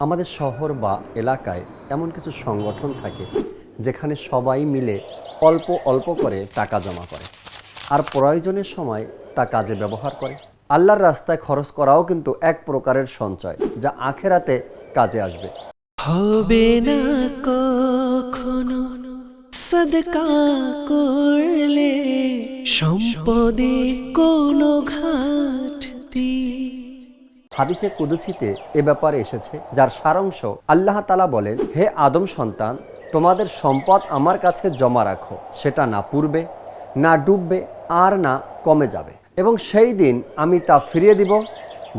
আমাদের শহর বা এলাকায় এমন কিছু সংগঠন থাকে যেখানে সবাই মিলে অল্প অল্প করে টাকা জমা করে আর প্রয়োজনের সময় তা কাজে ব্যবহার করে। আল্লাহর রাস্তায় খরচ করাও কিন্তু এক প্রকারের সঞ্চয় যা আখেরাতে কাজে আসবে। হবে না কখনো সদকা করলে সম্পদে কোনো ঘাটতি হাদিসে কুদুসিতে এ ব্যাপারে এসেছে, যার সারাংশ আল্লাহ তালা বলেন, হে আদম সন্তান, তোমাদের সম্পদ আমার কাছে জমা রাখো, সেটা না পূর্বে না ডুববে, আর না কমে যাবে। এবং সেই দিন আমি তা ফিরিয়ে দিব,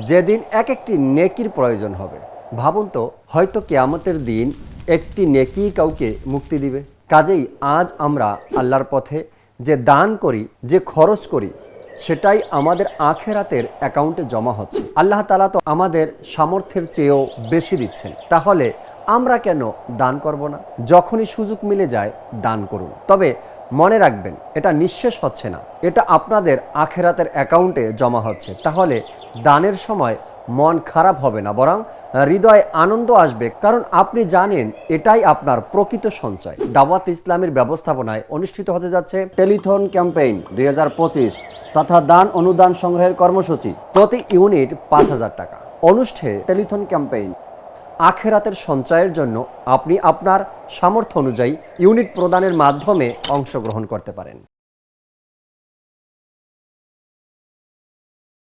যেদিন এক একটি নেকির প্রয়োজন হবে। ভাবুন তো, হয়তো কেয়ামতের দিন একটি নেকি কাউকে মুক্তি দিবে। কাজেই আজ আমরা আল্লাহর পথে যে দান করি, যে খরচ করি সেটাই আমাদের আখেরাতের অ্যাকাউন্টে জমা হচ্ছে। আল্লাহ তালা তো আমাদের সামর্থ্যের চেয়েও বেশি দিচ্ছেন। তাহলে আমরা কেন দান করব না? যখনই সুযোগ মিলে যায়, দান করুন। তবে মনে রাখবেন, এটা নিঃশেষ হচ্ছে না। এটা আপনাদের আখেরাতের অ্যাকাউন্টে জমা হচ্ছে। তাহলে দানের সময় মন খারাপ হবে না, বরং হৃদয়ে আনন্দ আসবে। কারণ আপনি জানেন, এটাই আপনার প্রকৃত সঞ্চয়। দাওয়াত ইসলামের ব্যবস্থাপনায় অনুষ্ঠিত হতে যাচ্ছে টেলিথন ক্যাম্পেইন দুই হাজার পঁচিশ। তথা দান অনুদান সংগ্রহের কর্মসূচি প্রতি ইউনিট পাঁচ হাজার টাকা। অনুষ্ঠে টেলিথন ক্যাম্পেইন। আখেরাতের সঞ্চয়ের জন্য আপনি আপনার সামর্থ্য অনুযায়ী ইউনিট প্রদানের মাধ্যমে অংশগ্রহণ করতে পারেন।